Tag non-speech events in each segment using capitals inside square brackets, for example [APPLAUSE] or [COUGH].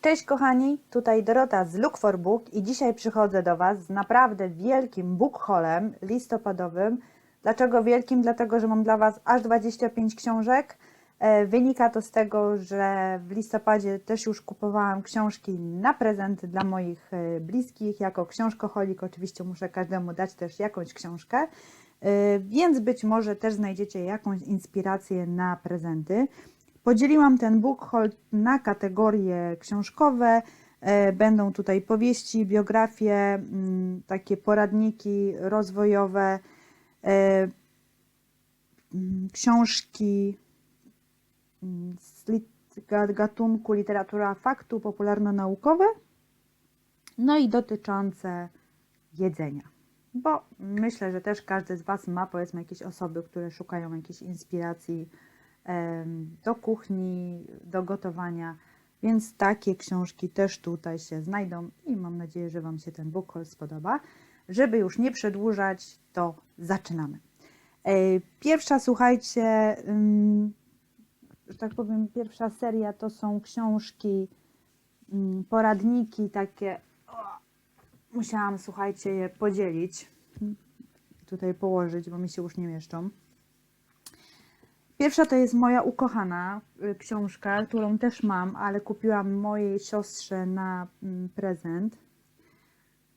Cześć kochani, tutaj Dorota z Look for Book i dzisiaj przychodzę do Was z naprawdę wielkim book haulem listopadowym. Dlaczego wielkim? Dlatego, że mam dla Was aż 25 książek. E, Wynika to z tego, że w listopadzie też już kupowałam książki na prezenty dla moich e, bliskich. Jako książkoholik oczywiście muszę każdemu dać też jakąś książkę, E, więc być może też znajdziecie jakąś inspirację na prezenty. Podzieliłam ten book haul na kategorie książkowe. E, Będą tutaj powieści, biografie, mm, takie poradniki rozwojowe, e, mm, książki mm, z gatunku literatura faktu popularno-naukowe, no i dotyczące jedzenia. Bo myślę, że też każdy z Was ma powiedzmy jakieś osoby, które szukają jakiejś inspiracji do kuchni, do gotowania, więc takie książki też tutaj się znajdą i mam nadzieję, że Wam się ten book spodoba. Żeby już nie przedłużać, to zaczynamy. E, Pierwsza, słuchajcie, że tak powiem, pierwsza seria to są książki, poradniki takie. Musiałam, słuchajcie, je podzielić. Tutaj położyć, bo mi się już nie mieszczą. Pierwsza to jest moja ukochana y, książka, którą też mam, ale kupiłam mojej siostrze na mm, prezent.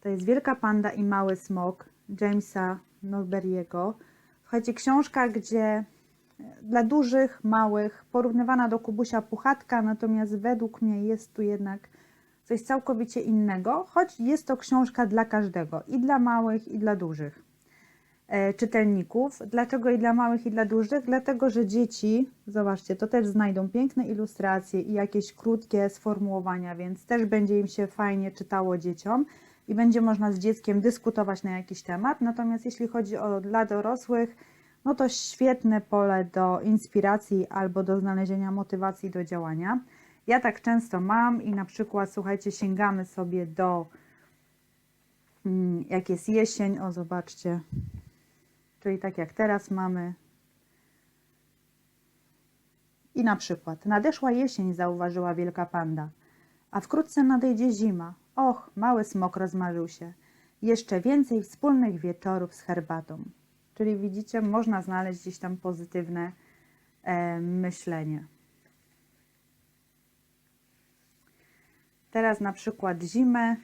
To jest Wielka Panda i Mały Smok Jamesa Norberry'ego. Słuchajcie, książka, gdzie e, dla dużych, małych, porównywana do Kubusia Puchatka, natomiast według mnie jest tu jednak coś całkowicie innego, choć jest to książka dla każdego, i dla małych, i dla dużych czytelników. Dlaczego i dla małych, i dla dużych? Dlatego, że dzieci, zobaczcie, to też znajdą piękne ilustracje i jakieś krótkie sformułowania, więc też będzie im się fajnie czytało dzieciom i będzie można z dzieckiem dyskutować na jakiś temat. Natomiast jeśli chodzi o dla dorosłych, no to świetne pole do inspiracji albo do znalezienia motywacji do działania. Ja tak często mam i na przykład, słuchajcie, sięgamy sobie do, mm, jak jest jesień, o zobaczcie, czyli tak jak teraz mamy. I na przykład, nadeszła jesień, zauważyła wielka panda, a wkrótce nadejdzie zima. Och, mały smok rozmarzył się. Jeszcze więcej wspólnych wieczorów z herbatą. Czyli widzicie, można znaleźć gdzieś tam pozytywne e, myślenie. Teraz na przykład zimę.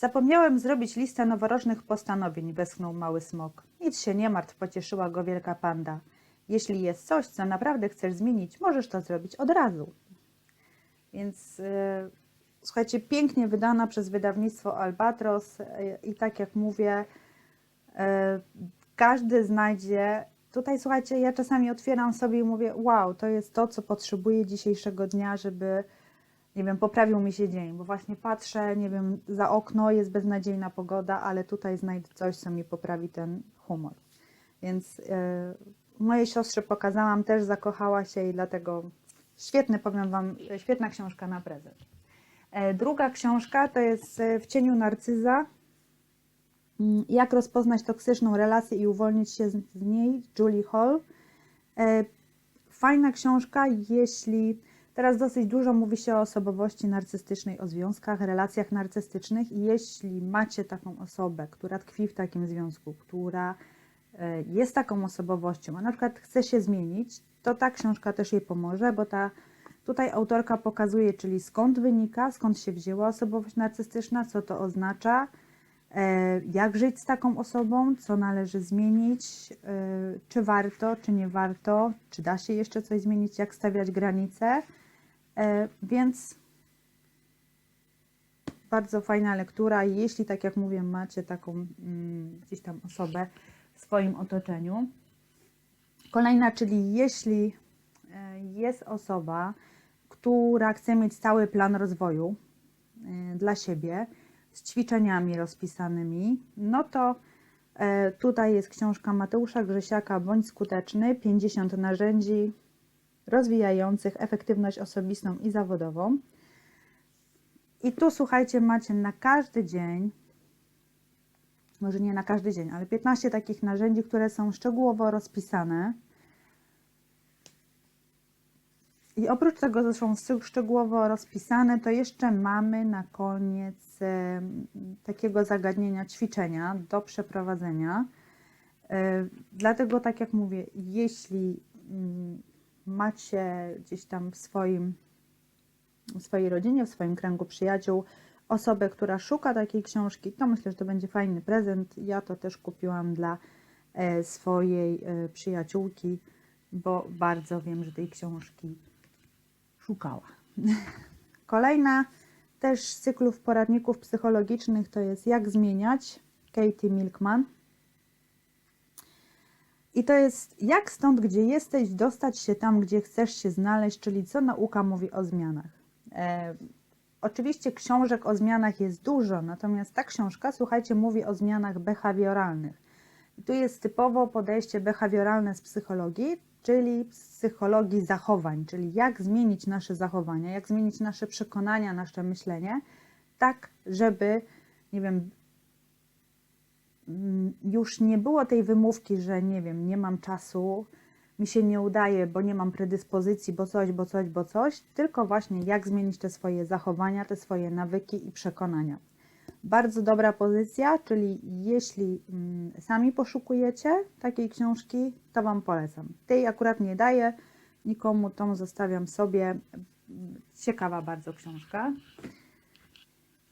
Zapomniałem zrobić listę noworocznych postanowień, westchnął mały smok. Nic się nie martw, pocieszyła go wielka panda. Jeśli jest coś, co naprawdę chcesz zmienić, możesz to zrobić od razu. Więc yy, słuchajcie, pięknie wydana przez wydawnictwo Albatros yy, i tak jak mówię, yy, każdy znajdzie. Tutaj słuchajcie, ja czasami otwieram sobie i mówię, wow, to jest to, co potrzebuję dzisiejszego dnia, żeby, nie wiem, poprawił mi się dzień, bo właśnie patrzę, nie wiem, za okno jest beznadziejna pogoda, ale tutaj znajdę coś, co mi poprawi ten humor. Więc yy, mojej siostrze pokazałam, też zakochała się i dlatego świetny, powiem Wam, świetna książka na prezent. E, Druga książka to jest e, W cieniu narcyza. Mm, Jak rozpoznać toksyczną relację i uwolnić się z niej, Julie Hall. E, Fajna książka, jeśli teraz dosyć dużo mówi się o osobowości narcystycznej, o związkach, relacjach narcystycznych i jeśli macie taką osobę, która tkwi w takim związku, która e, jest taką osobowością, a na przykład chce się zmienić, to ta książka też jej pomoże, bo ta tutaj autorka pokazuje, czyli skąd wynika, skąd się wzięła osobowość narcystyczna, co to oznacza, e, jak żyć z taką osobą, co należy zmienić, e, czy warto, czy nie warto, czy da się jeszcze coś zmienić, jak stawiać granice. E, Więc bardzo fajna lektura. Jeśli, tak jak mówię, macie taką mm, gdzieś tam osobę w swoim otoczeniu. Kolejna, czyli jeśli e, jest osoba, która chce mieć stały plan rozwoju e, dla siebie z ćwiczeniami rozpisanymi, no to tutaj jest książka Mateusza Grzesiaka Bądź skuteczny 50 narzędzi rozwijających efektywność osobistą i zawodową. I tu słuchajcie, macie na każdy dzień może nie na każdy dzień, ale 15 takich narzędzi, które są szczegółowo rozpisane. I oprócz tego, że są szcz- szczegółowo rozpisane, to jeszcze mamy na koniec takiego zagadnienia ćwiczenia do przeprowadzenia. E, Dlatego, tak jak mówię, jeśli mm, macie gdzieś tam w swoim, w swojej rodzinie, w swoim kręgu przyjaciół osobę, która szuka takiej książki, to myślę, że to będzie fajny prezent. Ja to też kupiłam dla e, swojej e, przyjaciółki, bo bardzo wiem, że tej książki szukała. [LAUGHS] Kolejna też z cyklów poradników psychologicznych to jest Jak zmieniać Katie Milkman. I to jest jak stąd, gdzie jesteś, dostać się tam, gdzie chcesz się znaleźć, czyli co nauka mówi o zmianach. E, oczywiście książek o zmianach jest dużo, natomiast ta książka, słuchajcie, mówi o zmianach behawioralnych. I tu jest typowo podejście behawioralne z psychologii, czyli psychologii zachowań, czyli jak zmienić nasze zachowania, jak zmienić nasze przekonania, nasze myślenie, tak, żeby, nie wiem, już nie było tej wymówki, że nie wiem, nie mam czasu, mi się nie udaje, bo nie mam predyspozycji, bo coś, bo coś, bo coś, tylko właśnie jak zmienić te swoje zachowania, te swoje nawyki i przekonania. Bardzo dobra pozycja, czyli jeśli mm, sami poszukujecie takiej książki, to Wam polecam. Tej akurat nie daję nikomu, tą zostawiam sobie. Ciekawa bardzo książka.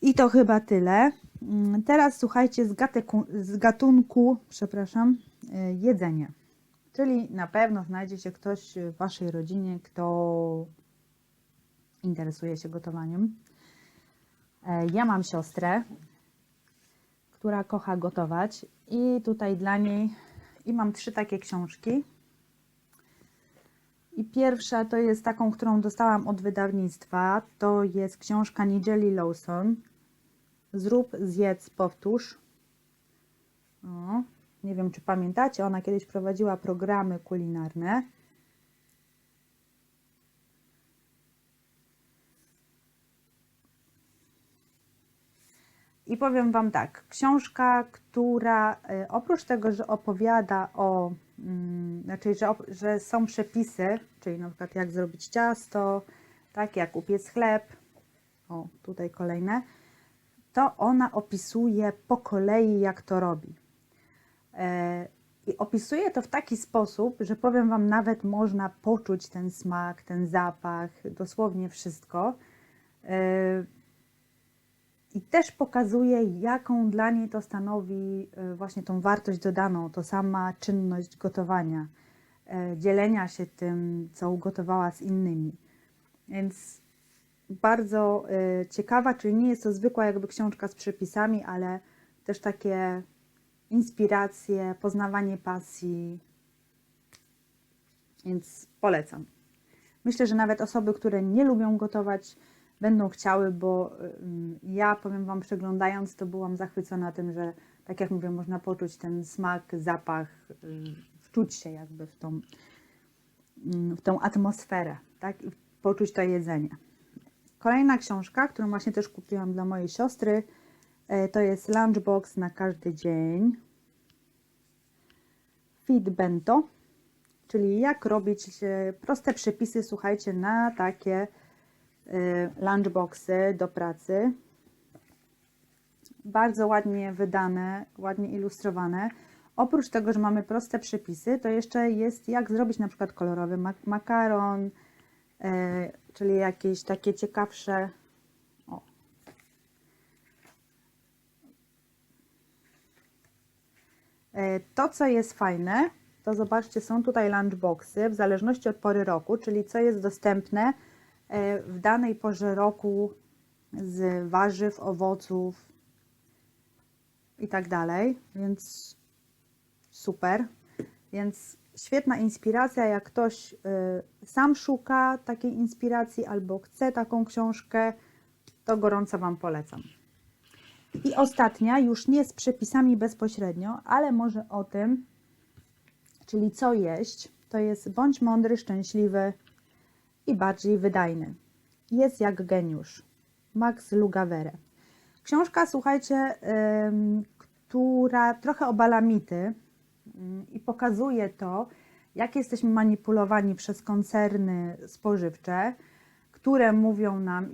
I to chyba tyle. Mm, Teraz słuchajcie z, gateku, z gatunku, przepraszam, y, jedzenie. Czyli na pewno znajdzie się ktoś w Waszej rodzinie, kto interesuje się gotowaniem. E, Ja mam siostrę, która kocha gotować i tutaj dla niej i mam trzy takie książki. I pierwsza to jest taką, którą dostałam od wydawnictwa. To jest książka Nigeli Lawson. Zrób, zjedz, powtórz. O, nie wiem, czy pamiętacie, ona kiedyś prowadziła programy kulinarne. I powiem Wam tak, książka, która y, oprócz tego, że opowiada o, mm, znaczy, że, że są przepisy, czyli na przykład jak zrobić ciasto, tak, jak upiec chleb, o tutaj kolejne, to ona opisuje po kolei, jak to robi. E, I opisuje to w taki sposób, że powiem Wam, nawet można poczuć ten smak, ten zapach, dosłownie wszystko. E, I też pokazuje, jaką dla niej to stanowi e, właśnie tą wartość dodaną, to sama czynność gotowania, dzielenia się tym, co ugotowała z innymi. Więc bardzo e, ciekawa, czyli nie jest to zwykła jakby książka z przepisami, ale też takie inspiracje, poznawanie pasji. Więc polecam. Myślę, że nawet osoby, które nie lubią gotować, będą chciały, bo ym, ja powiem Wam, przeglądając, to byłam zachwycona tym, że tak jak mówię, można poczuć ten smak, zapach, ym, wczuć się jakby w tą, w tą atmosferę, tak? I poczuć to jedzenie. Kolejna książka, którą właśnie też kupiłam dla mojej siostry, e, to jest Lunchbox na każdy dzień. Feed Bento, czyli jak robić e, proste przepisy, słuchajcie, na takie e, lunchboxy do pracy. Bardzo ładnie wydane, ładnie ilustrowane. Oprócz tego, że mamy proste przepisy, to jeszcze jest jak zrobić na przykład kolorowy mak- makaron, czyli jakieś takie ciekawsze. O. E, To, co jest fajne, to zobaczcie, są tutaj lunchboxy w zależności od pory roku, czyli co jest dostępne e, w danej porze roku z warzyw, owoców i tak dalej, więc super. Więc świetna inspiracja, jak ktoś y, sam szuka takiej inspiracji albo chce taką książkę, to gorąco Wam polecam. I ostatnia, już nie z przepisami bezpośrednio, ale może o tym, czyli co jeść, to jest bądź mądry, szczęśliwy i bardziej wydajny. Jest jak geniusz. Max Lugavere. Książka, słuchajcie, która trochę obala mity i pokazuje to, jak jesteśmy manipulowani przez koncerny spożywcze, które mówią nam y,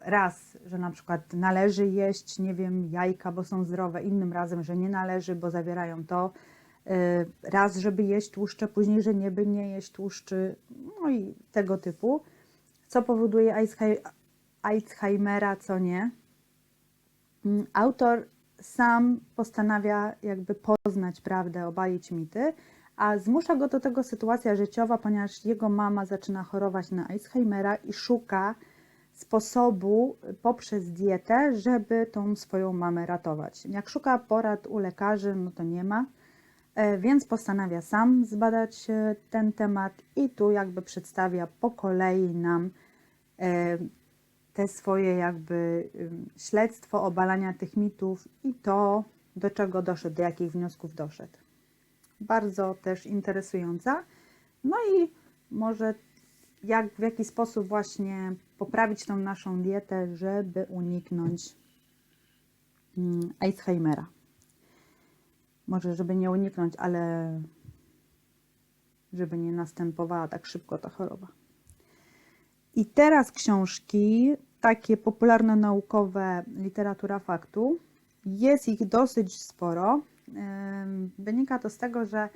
raz, że na przykład należy jeść, nie wiem, jajka, bo są zdrowe, innym razem, że nie należy, bo zawierają to. Y, Raz, żeby jeść tłuszcze, później, że nie by nie jeść tłuszczy, no i tego typu, co powoduje Alzhei- Alzheimera, co nie. Mm, Autor sam postanawia jakby poznać prawdę, obalić mity, a zmusza go do tego sytuacja życiowa, ponieważ jego mama zaczyna chorować na Alzheimera i szuka sposobu poprzez dietę, żeby tą swoją mamę ratować. Jak szuka porad u lekarzy, no to nie ma, e, więc postanawia sam zbadać e, ten temat i tu jakby przedstawia po kolei nam e, te swoje jakby śledztwo obalania tych mitów i to, do czego doszedł, do jakich wniosków doszedł. Bardzo też interesująca. No i może jak, w jaki sposób właśnie poprawić tą naszą dietę, żeby uniknąć mm, Alzheimera. Może, żeby nie uniknąć, ale żeby nie następowała tak szybko ta choroba. I teraz książki, takie popularno-naukowe, literatura faktu. Jest ich dosyć sporo. Wynika to z tego, że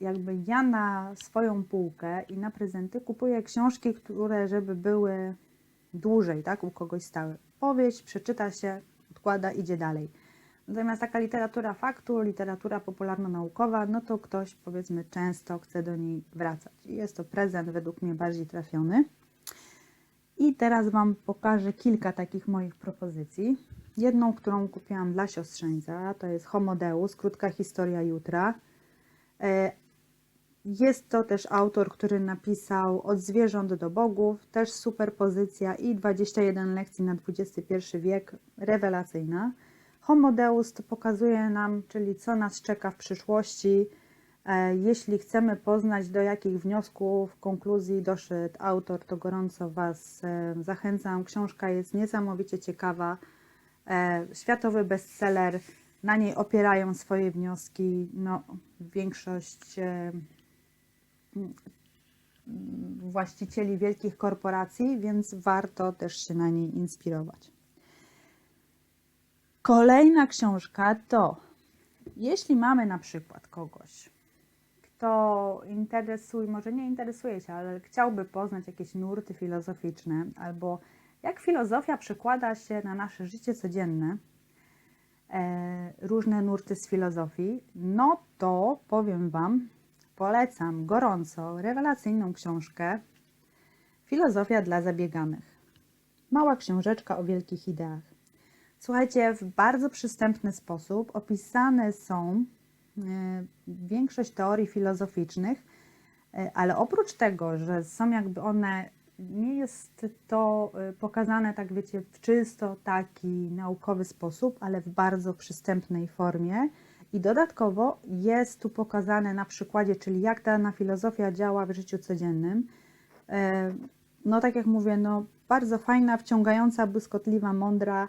jakby ja na swoją półkę i na prezenty kupuję książki, które żeby były dłużej, tak, u kogoś stałe. Powieść, przeczyta się, odkłada, idzie dalej. Natomiast taka literatura faktu, literatura popularno-naukowa, no to ktoś powiedzmy często chce do niej wracać. I jest to prezent według mnie bardziej trafiony. I teraz Wam pokażę kilka takich moich propozycji. Jedną, którą kupiłam dla siostrzeńca, to jest Homo Deus, krótka historia jutra. E, Jest to też autor, który napisał Od zwierząt do bogów, też super pozycja i 21 lekcji na XXI wiek, rewelacyjna. Homo Deus to pokazuje nam, czyli co nas czeka w przyszłości. E, Jeśli chcemy poznać, do jakich wniosków, konkluzji doszedł autor, to gorąco Was e, zachęcam. Książka jest niesamowicie ciekawa. E, Światowy bestseller. Na niej opierają swoje wnioski. No, większość właścicieli wielkich korporacji, więc warto też się na niej inspirować. Kolejna książka to, jeśli mamy na przykład kogoś, kto interesuje, może nie interesuje się, ale chciałby poznać jakieś nurty filozoficzne, albo jak filozofia przekłada się na nasze życie codzienne, e, różne nurty z filozofii, no to powiem Wam, polecam gorąco rewelacyjną książkę Filozofia dla zabieganych. Mała książeczka o wielkich ideach. Słuchajcie, w bardzo przystępny sposób opisane są e, większość teorii filozoficznych, e, ale oprócz tego, że są jakby one, nie jest to e, pokazane tak wiecie, w czysto taki naukowy sposób, ale w bardzo przystępnej formie. I dodatkowo jest tu pokazane na przykładzie, czyli jak dana filozofia działa w życiu codziennym. No tak jak mówię, no bardzo fajna, wciągająca, błyskotliwa, mądra.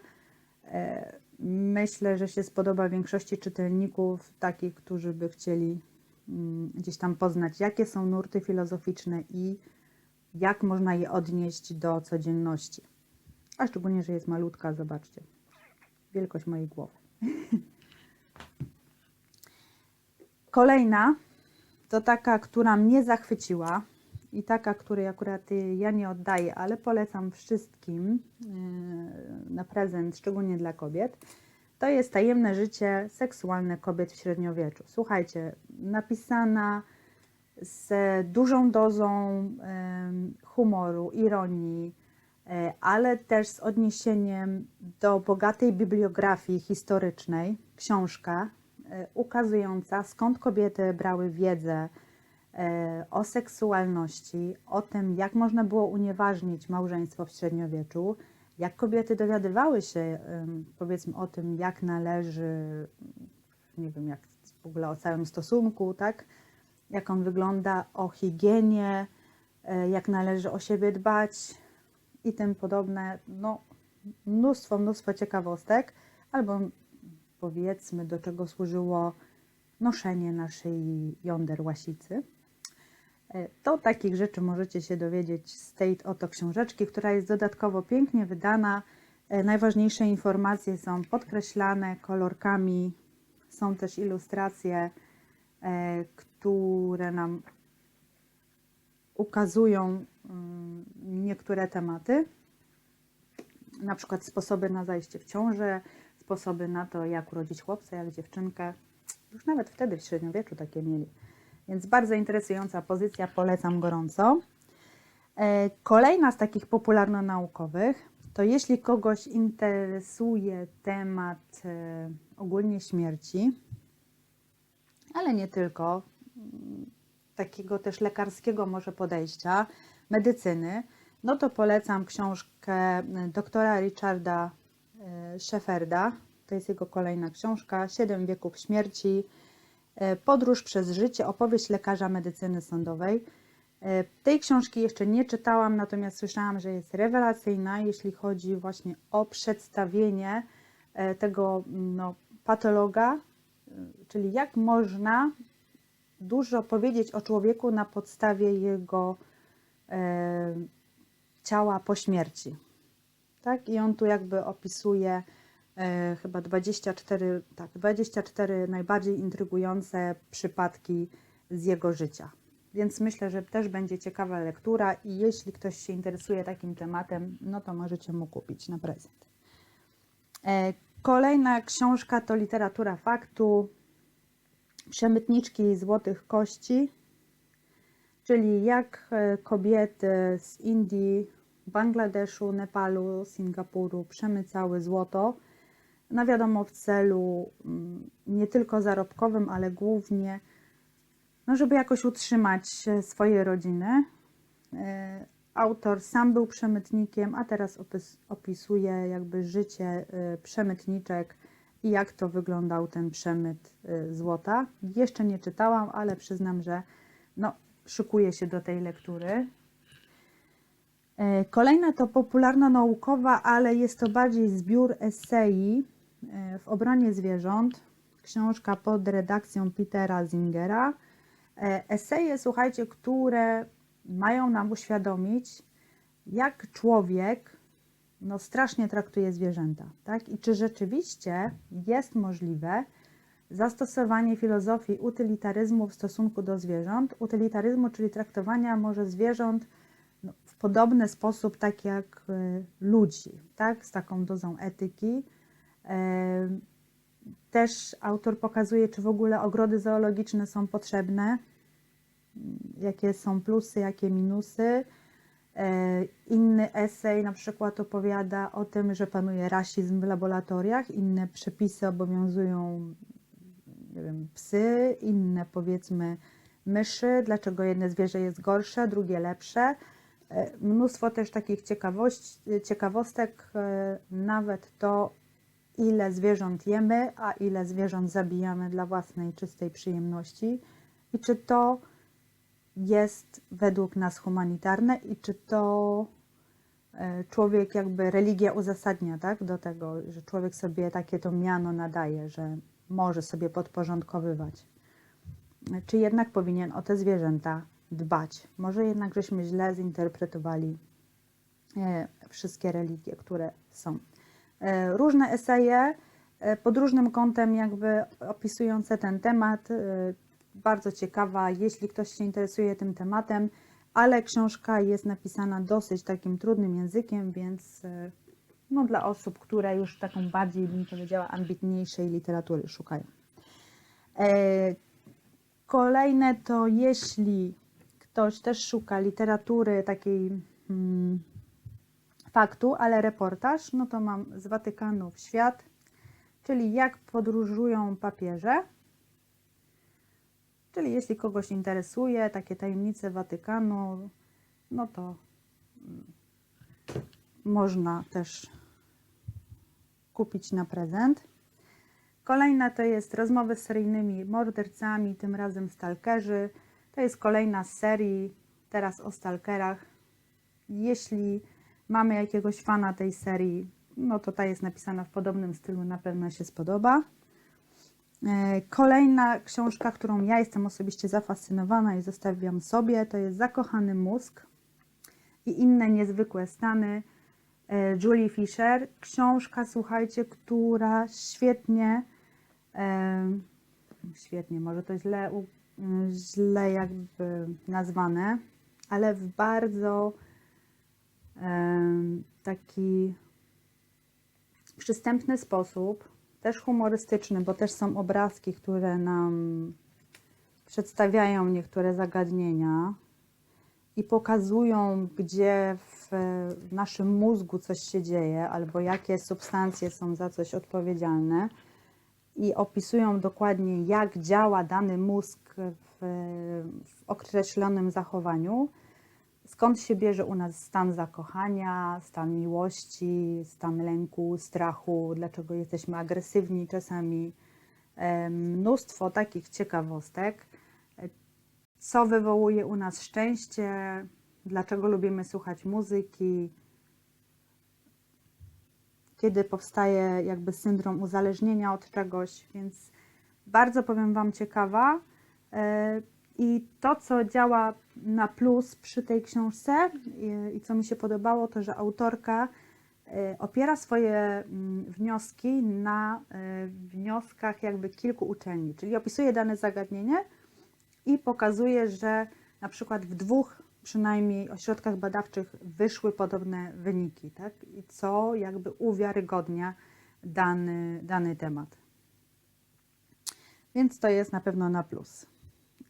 E, Myślę, że się spodoba większości czytelników, takich, którzy by chcieli mm, gdzieś tam poznać, jakie są nurty filozoficzne i jak można je odnieść do codzienności. A szczególnie, że jest malutka, zobaczcie. Wielkość mojej głowy. [LAUGHS] Kolejna to taka, która mnie zachwyciła i taka, której akurat y, ja nie oddaję, ale polecam wszystkim yy, na prezent, szczególnie dla kobiet. To jest Tajemne życie seksualne kobiet w średniowieczu. Słuchajcie, napisana z dużą dozą humoru, ironii, e, ale też z odniesieniem do bogatej bibliografii historycznej. Książka e, ukazująca skąd kobiety brały wiedzę o seksualności, o tym, jak można było unieważnić małżeństwo w średniowieczu, jak kobiety dowiadywały się, powiedzmy, o tym, jak należy, nie wiem, jak w ogóle o całym stosunku, tak? Jak on wygląda, o higienie, e, jak należy o siebie dbać i tym podobne. No, mnóstwo, mnóstwo ciekawostek, albo powiedzmy, do czego służyło noszenie naszej jąder łasicy. E, To takich rzeczy możecie się dowiedzieć z tej oto książeczki, która jest dodatkowo pięknie wydana. E, Najważniejsze informacje są podkreślane kolorkami, są też ilustracje, e, które nam ukazują mm, niektóre tematy, na przykład sposoby na zajście w ciążę, sposoby na to, jak urodzić chłopca, jak dziewczynkę. Już nawet wtedy w średniowieczu takie mieli. Więc bardzo interesująca pozycja, polecam gorąco. E, Kolejna z takich popularno-naukowych to jeśli kogoś interesuje temat e, ogólnie śmierci, ale nie tylko, mm, takiego też lekarskiego może podejścia, medycyny, no to polecam książkę doktora Richarda e, Shefferda. To jest jego kolejna książka, Siedem wieków śmierci, Podróż przez życie, opowieść lekarza medycyny sądowej. E, Tej książki jeszcze nie czytałam, natomiast słyszałam, że jest rewelacyjna, jeśli chodzi właśnie o przedstawienie e, tego no, patologa, e, czyli jak można dużo powiedzieć o człowieku na podstawie jego e, ciała po śmierci. Tak? I on tu jakby opisuje e, chyba 24, tak, 24 najbardziej intrygujące przypadki z jego życia. Więc myślę, że też będzie ciekawa lektura i jeśli ktoś się interesuje takim tematem, no to możecie mu kupić na prezent. E, Kolejna książka to literatura faktu, Przemytniczki złotych kości, czyli jak e, kobiety z Indii, Bangladeszu, Nepalu, Singapuru przemycały złoto. No wiadomo, w celu mm, nie tylko zarobkowym, ale głównie, no żeby jakoś utrzymać e, swoje rodziny. E, Autor sam był przemytnikiem, a teraz opis, opisuje jakby życie e, przemytniczek i jak to wyglądał ten przemyt złota. Jeszcze nie czytałam, ale przyznam, że no, szykuję się do tej lektury. Kolejna to popularno-naukowa, ale jest to bardziej zbiór esei w obronie zwierząt. Książka pod redakcją Petera Zingera. E, Eseje, słuchajcie, które mają nam uświadomić, jak człowiek no, strasznie traktuje zwierzęta. Tak? I czy rzeczywiście jest możliwe zastosowanie filozofii utylitaryzmu w stosunku do zwierząt. Utylitaryzmu, czyli traktowania może zwierząt no, w podobny sposób, tak jak y, ludzi, tak? z taką dozą etyki. Też autor pokazuje, czy w ogóle ogrody zoologiczne są potrzebne, jakie są plusy, jakie minusy. E, Inny esej na przykład opowiada o tym, że panuje rasizm w laboratoriach, inne przepisy obowiązują nie wiem, psy, inne powiedzmy myszy, dlaczego jedno zwierzę jest gorsze, drugie lepsze. E, Mnóstwo też takich ciekawości, ciekawostek, e, nawet to, ile zwierząt jemy, a ile zwierząt zabijamy dla własnej czystej przyjemności i czy to jest według nas humanitarne i czy to e, człowiek jakby religia uzasadnia tak, do tego, że człowiek sobie takie to miano nadaje, że może sobie podporządkowywać. Czy jednak powinien o te zwierzęta dbać? Może jednak żeśmy źle zinterpretowali e, wszystkie religie, które są. E, Różne eseje e, pod różnym kątem jakby opisujące ten temat. e, Bardzo ciekawa, jeśli ktoś się interesuje tym tematem, ale książka jest napisana dosyć takim trudnym językiem, więc no, dla osób, które już taką bardziej, bym powiedziała, ambitniejszej literatury szukają. Kolejne to jeśli ktoś też szuka literatury takiej mm, faktu, ale reportaż, no to mam z Watykanu w świat, czyli jak podróżują papieże. Czyli jeśli kogoś interesuje takie tajemnice Watykanu, no to mm, można też kupić na prezent. Kolejna to jest rozmowy z seryjnymi mordercami, tym razem stalkerzy. To jest kolejna z serii, teraz o stalkerach. Jeśli mamy jakiegoś fana tej serii, no to ta jest napisana w podobnym stylu, na pewno się spodoba. E, Kolejna książka, którą ja jestem osobiście zafascynowana i zostawiam sobie, to jest Zakochany mózg i inne niezwykłe stany e, Julie Fisher. Książka, słuchajcie, która świetnie, e, świetnie, może to źle, źle jakby nazwane, ale w bardzo taki przystępny sposób, też humorystyczny, bo też są obrazki, które nam przedstawiają niektóre zagadnienia i pokazują, gdzie w, naszym mózgu coś się dzieje, albo jakie substancje są za coś odpowiedzialne i opisują dokładnie, jak działa dany mózg w, w określonym zachowaniu skąd się bierze u nas stan zakochania, stan miłości, stan lęku, strachu, dlaczego jesteśmy agresywni czasami. E, Mnóstwo takich ciekawostek, e, co wywołuje u nas szczęście, dlaczego lubimy słuchać muzyki, kiedy powstaje jakby syndrom uzależnienia od czegoś, więc bardzo powiem Wam ciekawa. I to, co działa na plus przy tej książce i, i co mi się podobało, to że autorka e, opiera swoje mm, wnioski na e, wnioskach jakby kilku uczelni, czyli opisuje dane zagadnienie i pokazuje, że na przykład w dwóch przynajmniej ośrodkach badawczych wyszły podobne wyniki, tak? I co jakby uwiarygodnia dany, dany temat. Więc to jest na pewno na plus.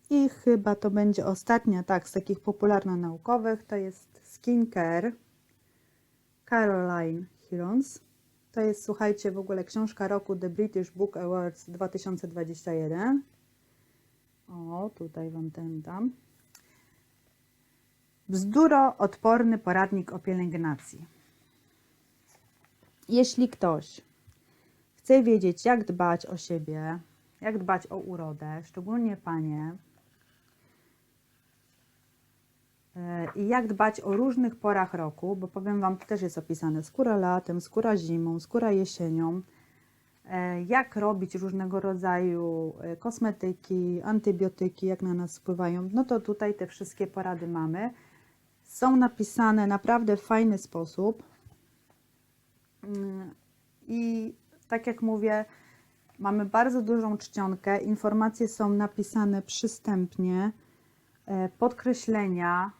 I chyba to będzie ostatnia, tak, z takich popularno-naukowych, to jest Skincare Caroline Hirons. To jest, słuchajcie, w ogóle książka roku The British Book Awards 2021. O, tutaj Wam ten dam. Bzduro-odporny poradnik o pielęgnacji. Jeśli ktoś chce wiedzieć, jak dbać o siebie, jak dbać o urodę, szczególnie panie, e, i jak dbać o różnych porach roku, bo powiem Wam, to też jest opisane skóra latem, skóra zimą, skóra jesienią, e, jak robić różnego rodzaju e, kosmetyki, antybiotyki, jak na nas wpływają, no to tutaj te wszystkie porady mamy. Są napisane naprawdę w fajny sposób. Mm, I tak jak mówię, mamy bardzo dużą czcionkę. Informacje są napisane przystępnie, e, podkreślenia,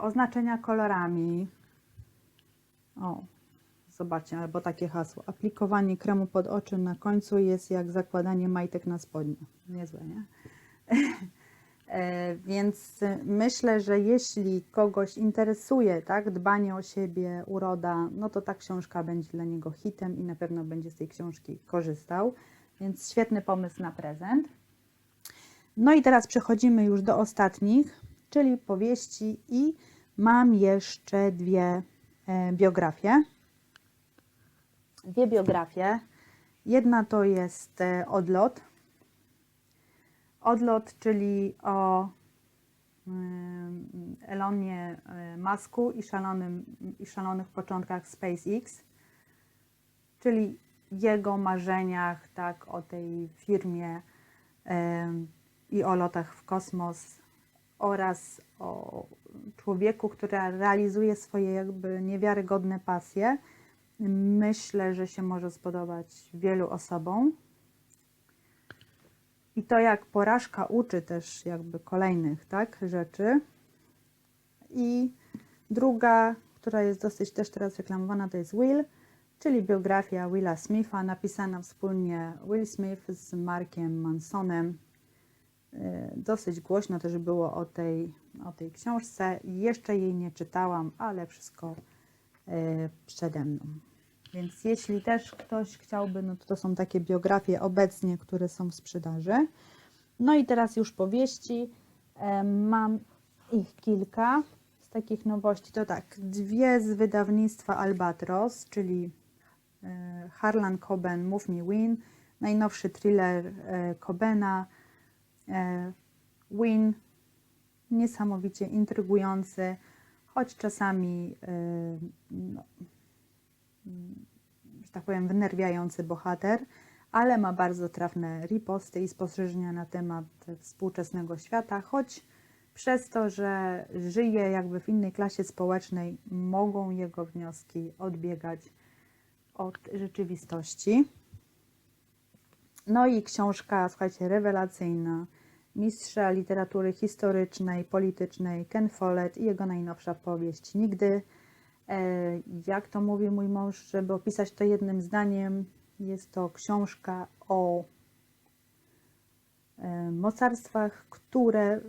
oznaczenia kolorami. O, zobaczcie, albo takie hasło. Aplikowanie kremu pod oczy na końcu jest jak zakładanie majtek na spodnie. Niezłe, nie? [LAUGHS] E, Więc myślę, że jeśli kogoś interesuje tak, dbanie o siebie, uroda, no to ta książka będzie dla niego hitem i na pewno będzie z tej książki korzystał. Więc świetny pomysł na prezent. No i teraz przechodzimy już do ostatnich, czyli powieści i mam jeszcze dwie e, biografie. Dwie biografie. Jedna to jest e, Odlot. Odlot, czyli o em, Elonie e, Masku i, szalonym, i szalonych początkach SpaceX, czyli jego marzeniach, tak, o tej firmie i o lotach w kosmos oraz o człowieku, który realizuje swoje jakby niewiarygodne pasje. Myślę, że się może spodobać wielu osobom. I to jak porażka uczy też jakby kolejnych tak, rzeczy. I druga, która jest dosyć też teraz reklamowana, to jest Will, czyli biografia Willa Smitha, napisana wspólnie Will Smith z Markiem Mansonem. Y, Dosyć głośno też było o tej, o tej książce. Jeszcze jej nie czytałam, ale wszystko y, przede mną. Więc jeśli też ktoś chciałby, no to to są takie biografie obecnie, które są w sprzedaży. No i teraz już powieści. Em, Mam ich kilka z takich nowości. To tak, dwie z wydawnictwa Albatros, czyli Harlan Coben Move Me Win, najnowszy thriller Cobena. E, Win, niesamowicie intrygujący, choć czasami e, no, mm, że tak powiem, wnerwiający bohater, ale ma bardzo trafne riposty i spostrzeżenia na temat współczesnego świata, choć przez to, że żyje jakby w innej klasie społecznej, mogą jego wnioski odbiegać od rzeczywistości. No i książka, słuchajcie, rewelacyjna mistrza literatury historycznej, politycznej Ken Follett i jego najnowsza powieść Nigdy. E, Jak to mówi mój mąż, żeby opisać to jednym zdaniem, jest to książka o e, mocarstwach, które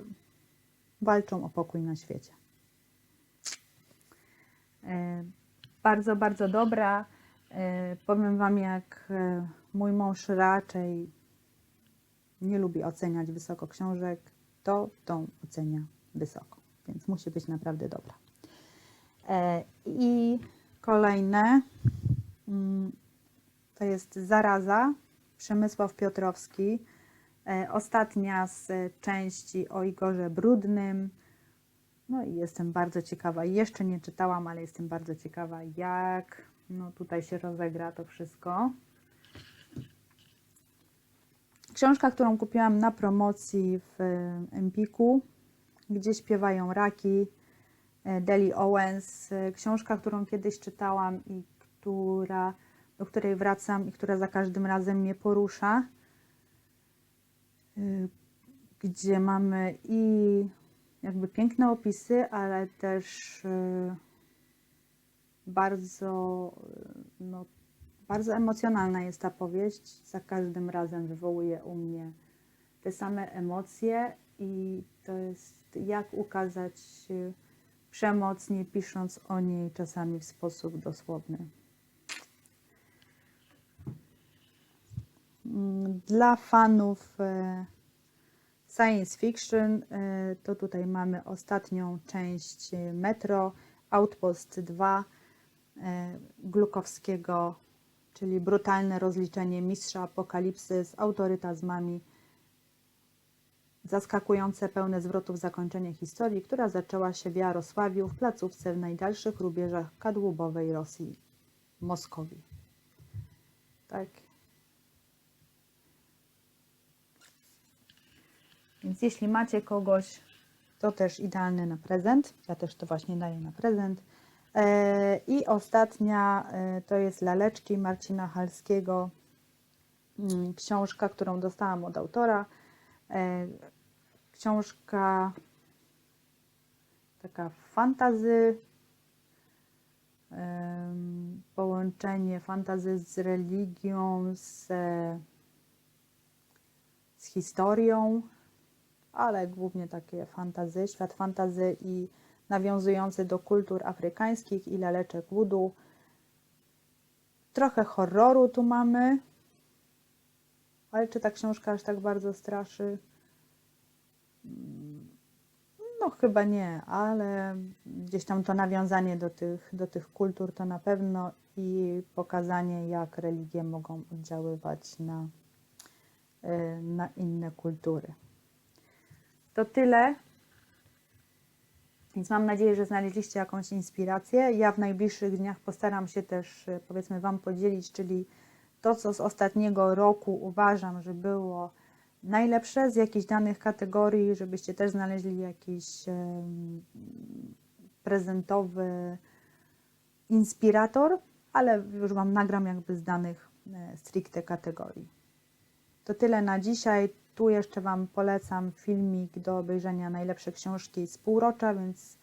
walczą o pokój na świecie. E, Bardzo, bardzo dobra. Powiem Wam, jak mój mąż raczej nie lubi oceniać wysoko książek, to tą ocenia wysoko, więc musi być naprawdę dobra. E, I kolejne mm, to jest Zaraza, Przemysław Piotrowski. E, Ostatnia z części o Igorze Brudnym. No i jestem bardzo ciekawa, jeszcze nie czytałam, ale jestem bardzo ciekawa, jak no, tutaj się rozegra to wszystko. Książka, którą kupiłam na promocji w Empiku, gdzie śpiewają raki, e, Deli Owens. E, Książka, którą kiedyś czytałam i która, do której wracam i która za każdym razem mnie porusza. Gdzie mamy i jakby piękne opisy, ale też bardzo, no, bardzo emocjonalna jest ta powieść. Za każdym razem wywołuje u mnie te same emocje i to jest jak ukazać y, przemoc, nie pisząc o niej czasami w sposób dosłowny. Mm, Dla fanów e, science fiction e, to tutaj mamy ostatnią część Metro, Outpost 2 e, Glukowskiego, czyli brutalne rozliczenie mistrza apokalipsy z autorytazmami, zaskakujące, pełne zwrotów zakończenie historii, która zaczęła się w Jarosławiu, w placówce w najdalszych rubieżach kadłubowej Rosji, Moskowii. Tak. Więc jeśli macie kogoś, to też idealny na prezent. Ja też to właśnie daję na prezent. E, I ostatnia e, to jest Laleczki Marcina Halskiego. Mm, Książka, którą dostałam od autora. E, Książka taka fantazy, połączenie fantazy z religią, z, z historią, ale głównie takie fantazy, świat fantazy i nawiązujący do kultur afrykańskich i laleczek voodoo. Trochę horroru tu mamy, ale czy ta książka aż tak bardzo straszy? No chyba nie, ale gdzieś tam to nawiązanie do tych, do tych kultur to na pewno i pokazanie, jak religie mogą oddziaływać na, y, na inne kultury. To tyle. Więc mam nadzieję, że znaleźliście jakąś inspirację. Ja w najbliższych dniach postaram się też, y, powiedzmy, Wam podzielić, czyli to, co z ostatniego roku uważam, że było najlepsze z jakichś danych kategorii, żebyście też znaleźli jakiś prezentowy inspirator, ale już Wam nagram jakby z danych e, stricte kategorii. To tyle na dzisiaj. Tu jeszcze Wam polecam filmik do obejrzenia najlepsze książki z półrocza, więc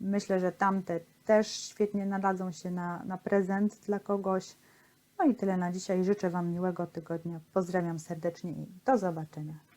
myślę, że tamte też świetnie nadadzą się na, na prezent dla kogoś. No i tyle na dzisiaj. Życzę Wam miłego tygodnia. Pozdrawiam serdecznie i do zobaczenia.